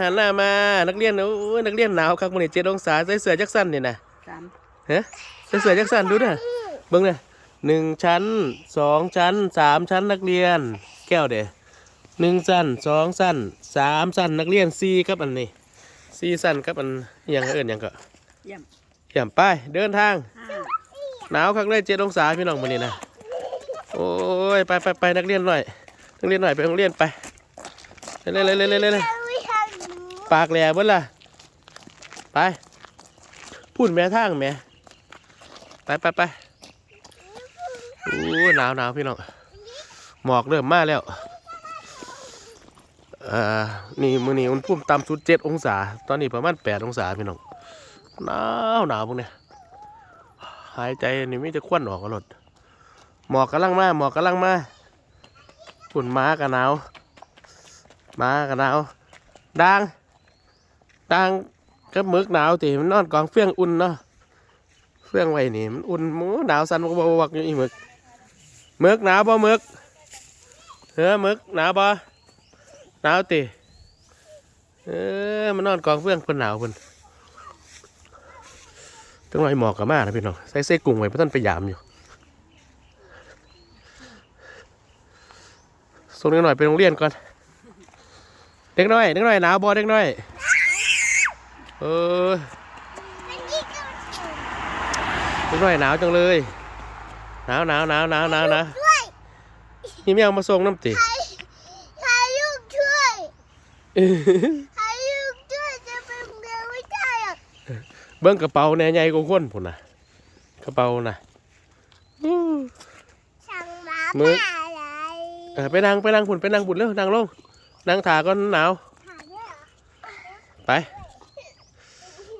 หันหน้ามานักเรียนโอ้ยนักเรียนหนาวครับมันนี่เจ็ดองศาใส่เสื้อจักสั้นนี่นะสามฮะใส่เสื้อจักสั้นดูนะเบิ่งนะหนึ่งชั้นสองชั้นสามชั้นนักเรียน แก้วเด้หนึ่งชั้นสองชั้นสามชั้นนักเรียนสี่ครับอันนี้สี่ชั้นครับอันอิหยังเอิ้นหยังก็เยี่ยมเยี่ยมไปเดินทาง ห้าหนาวคักเลยเจ็ดองศาพี่น้องมันนี่นะโอ้ยไปไปไปนักเรียนหน่อย นักเรียนหน่อยไปโรงเรียนไปเร็วเร็วเปากแหล่บิ้ล่ะ ไปพูดแม่ทางแม่ไปไปไปโอ้หนาวหนาวพี่น้องหมอกเริ่มมาแล้วเอ่อนี่มือนี้อุณหภูมิต่ำสุดเจ็ดองศา ตอนนี้ประมาณแปดองศาพี่น้องหนาวหนาวพวกเนี้ยหายใจนี่ไม่จะควันออกกระหลดหมอกกำลังมาหมอกกำลังมาฝุ่นม้ากันหนาวม้ากันหนาวดัง ดังกับมึกหนาวติมันนอนกองเฟื่องอุ่นเนาะเฟื่องไว้นี่มันอุ่นหมูหนาวสั่นวักวักอยู่อีมึกมึกหนาวบ่มึกเฮ้อมึกหนาวบ่หนาวติเออมันนอนกองเฟื่องเพิ่นหนาวเพิ่นจังหน่อยหมอกกับมานะพี่น้องใส่เส้กุ้งไว้เพราะท่านไปยามอยู่ส่งเด็กหน่อยไปโรงเรียนก่อน เด็กน้อย เด็กน้อยหนาวบอเด็กน้อย เออเด็กน้อยหนาวจังเลย หนาวหนาวหนาวหนาวหนาวนะนี่ไม่เอามาส่งน้ำติให้ลูกช่วยให้ลูกช่วยจะเป็นเดียวไม่ได้หรอกเบิ้งกระเป๋าแหน่ใหญ่กว่าคนพุ่นนะกระเป๋านะอื้อสั่งหมามึกป่าอะไรเออไปนั่งไปนั่งพุ่นไปนั่งพุ่นเร็วนั่งลงนั่งถาก่อนหนาวถามด้วยเหรอไป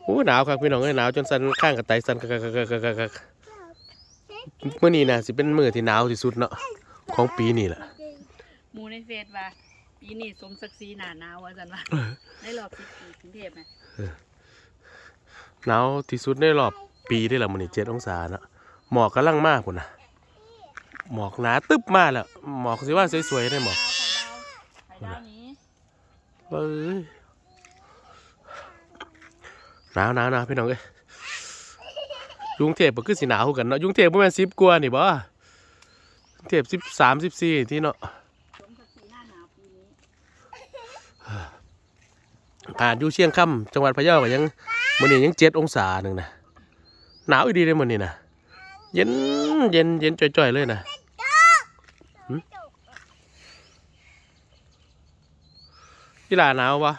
อู้หนาวครับพี่น้องเอ้ยหนาวจนสั่นข้างกับไตสั่นกักกักกักกักกักกักเมื่อนี้นะสิเป็นมื้อที่หนาวที่สุดเนาะของปีนี้แหละหมูในเฟซว่าปีนี้สมศักดิ์ศรีหนาหนาวว่าจันว่าในรอบสิบปีกรุงเทพนะหนาวที่สุดในรอบปีได้ละมื้อนี้เจ็ดองศาเนาะหมอกกำลังมากพุ่นนะหมอกหนาตึ๊บมาแล้วหมอกสิว่าสวยๆได้หมอกดาวไข่ดาวไข่ดาวนี้เอ้ย หนาวหนาวหนาวพี่น้องเอ้ยยุงเทพก็คือสิหนาวกันเนาะยุงเทพประมาณสิบกว่านี่บ่เทพสิบสามสิบสี่ที่เนาะสมศักดิ์ศรีหน้าหนาวปีนี้อ่านอยู่เชียงคำจังหวัดพะเยาก็ยังมื้อนี้ยังเจ็ดองศาหนึ่งนะหนาวอีดีเลยมื้อนี้นะเย็นเย็นเย็นจ่อยๆเลยนะหึกีฬาหนาวปะ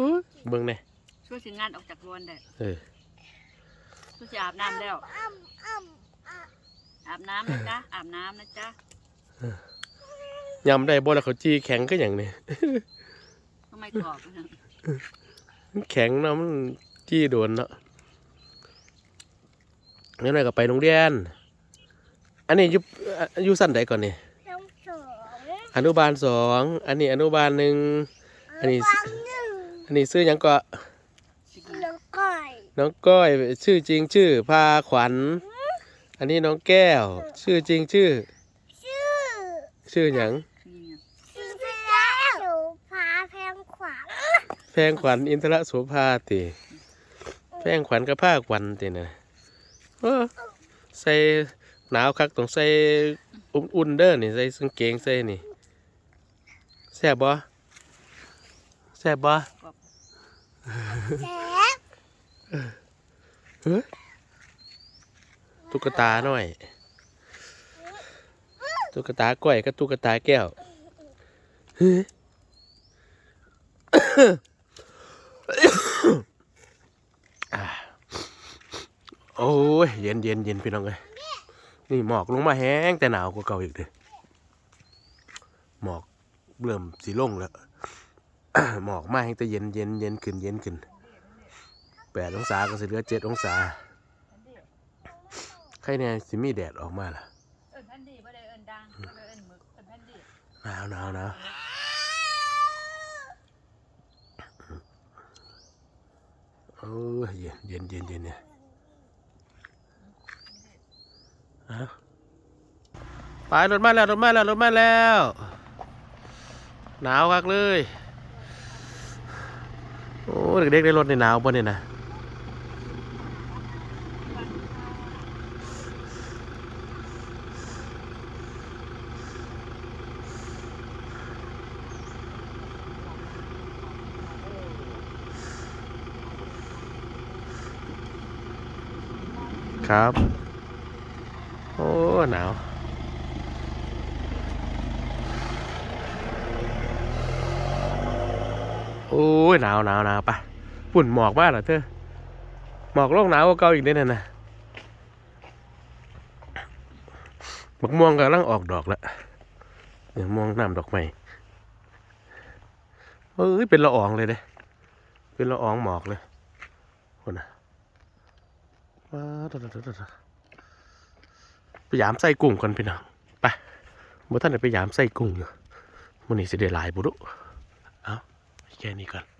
อุ๊ย เบิ่งเนี่ยช่วยสิงานออกจากรวนได้เออช่วยสิอาบน้ำแล้วอ้ำอ้ำอ้ำอาบน้ำนะจ๊ะ อาบน้ำนะจ๊ะยำได้บ่แล้วเขาวจีแข็งก็อย่างนี้ทำไมกรอบนะมันแข็งเนาะมันจี้โดนเนาะงั้นหน่อยก็ไปโรงเรียน อันนี้อยู่อะอยู่สั้นใดก่อนนี่น้องสองอนุบาลสอง อันนี้อนุบาลหนึ่ง อันนี้ฟังหนึ่ง อันนี้ชื่อหยังก็สิกินน้องก้อยน้องก้อยชื่อจริงชื่อพาขวัญ อันนี้น้องแก้ว ชื่อจริงชื่อ ชื่อชื่อหยังนี่ไงชื่อพระโสภาแพงขวางแพงขวัญอินทรโสภาติแพงขวัญกับผ้าขวัญตินะเออใส่หนาวคักต้องใส่อุ่นๆเด้อนี่ใส่กางเกงใส่นี่แซ่บบ่แซ่บบ่ แซ่บเฮ้ยตุ๊กตาหน่อย ตุ๊กตาก้อยกับตุ๊กตาแก้วเฮ้ยโอ้ยเย็นเย็นเย็นพี่น้องเอ้ยนี่หมอกลงมาแห้งแต่หนาวกว่าเก่าอีกเลยหมอกเริ่มสีลงแล้ว หมอกมาแห้งแต่เย็นเย็นเย็นขึ้นเย็นขึ้นแปดองศาก็สิเหลือเจ็ดองศาใครเนี่ยสิมีแดดออกมาล่ะเอิญแพนดี้ไม่ได้เอิญดังเอิญหมึกเอิญแพนดีหนาวหนาวหนาวโอ้ยเย็นเย็นเย็นเย็นเนี่ยอาไปรถมาแล้วรถมาแล้วรถมาแล้ว หนาวคักเลย เด็กๆได้รถในหนาวป่ะเนี่ยนะครับ โอ้ หนาว โอ้ยหนาวหนาวหนาวไปะฝุ่นหมอกบ้าเหรอเธอหมอกโลกหนาวกว่าเก่าอีกได้นั่นนะบักม่วงกำลังออกดอกแล้วเนี่ยม่วงน้ำดอกไม้เอ้ยเป็นละอองเลยเด้เป็นละอองหมอกเลยคนน่ะว้าวตะตะตะตะตะไปยามใส่กุ้งกันพี่น้องไปเมื่อท่านได้ไปยามใส่กุ้งอยู่มันนี้สิได้หลายบุรุเ Mechanical.